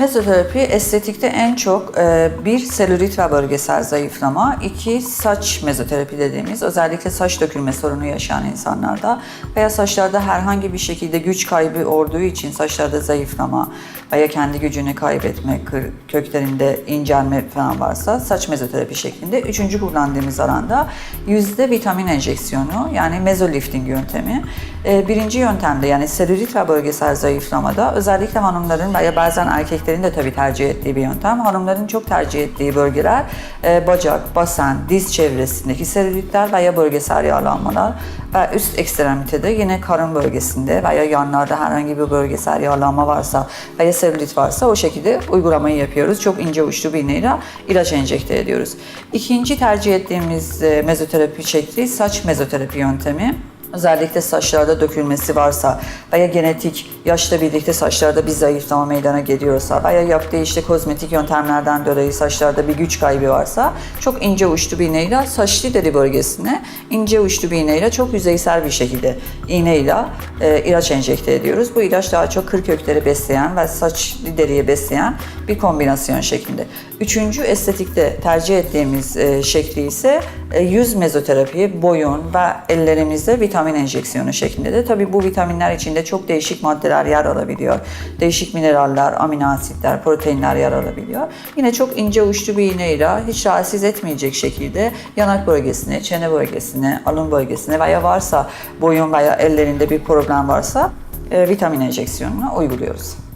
Mezoterapi estetikte en çok e, bir selülit ve bölgesel zayıflama, iki saç mezoterapi dediğimiz özellikle saç dökülme sorunu yaşayan insanlarda veya saçlarda herhangi bir şekilde güç kaybı olduğu için saçlarda zayıflama veya kendi gücünü kaybetme, kır- köklerinde incelme falan varsa saç mezoterapi şeklinde. Üçüncü kullandığımız alanda yüzde vitamin enjeksiyonu yani mezolifting yöntemi. E, birinci yöntemde yani selülit ve bölgesel zayıflamada özellikle hanımların veya bazen erkeklerin de tabii tercih ettiği bir yöntem. Hanımların çok tercih ettiği bölgeler e, bacak, basen, diz çevresindeki selülitler veya bölgesel yağlanmalar ve üst ekstremitede yine karın bölgesinde veya yanlarda herhangi bir bölgesel yağlanma varsa veya selülit varsa o şekilde uygulamayı yapıyoruz. Çok ince uçlu bir iğneyle ilaç enjekte ediyoruz. İkinci tercih ettiğimiz e, mezoterapi şekli saç mezoterapi yöntemi. Özellikle saçlarda dökülmesi varsa veya genetik yaşla birlikte saçlarda bir zayıflama meydana geliyorsa veya yaptığı işte kozmetik yöntemlerden dolayı saçlarda bir güç kaybı varsa çok ince uçlu bir iğneyle saç deri bölgesine ince uçlu bir iğneyle çok yüzeysel bir şekilde iğneyle e, ilaç enjekte ediyoruz. Bu ilaç daha çok kır kökleri besleyen ve saç deriyi besleyen bir kombinasyon şeklinde. Üçüncü estetikte tercih ettiğimiz e, şekli ise e, yüz mezoterapi, boyun ve ellerimizde vitamin enjeksiyonu şeklinde de. Tabii bu vitaminler içinde çok değişik maddeler yer alabiliyor. Değişik mineraller, amino asitler, proteinler yer alabiliyor. Yine çok ince uçlu bir iğneyle hiç rahatsız etmeyecek şekilde yanak bölgesine, çene bölgesine, alın bölgesine veya varsa boyun veya ellerinde bir problem varsa e, vitamin enjeksiyonunu uyguluyoruz.